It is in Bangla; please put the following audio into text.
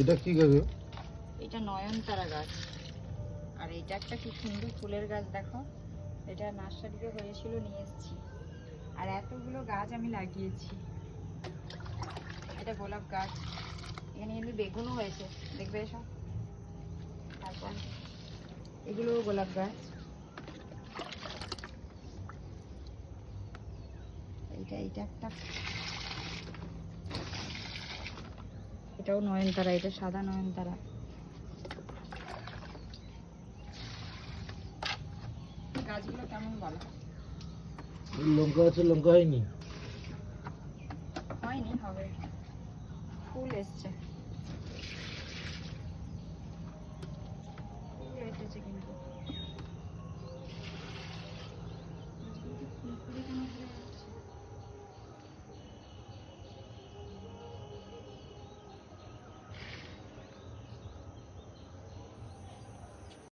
এটা কি গাছ? এটা নয়নতারা গাছ। আর এটা একটা কি সুন্দর ফুলের গাছ দেখো। এটা নার্সারিতে হয়েছিল, নিয়ে এসেছি। আর এতগুলো গাছ আমি লাগিয়েছি। এটা গোলাপ গাছ। এখানে কিন্তু বেগুনও হয়েছে। দেখবে এসব তারপর এগুলো গোলাপ গাছ। এইটা এইটা একটা। এটাও নয়নতারা এটা সাদা নয়নতারা। গাছগুলো কেমন বলো? লঙ্কা আছে লঙ্কা হয়নি? হয়নি হবে। ফুল এসছে।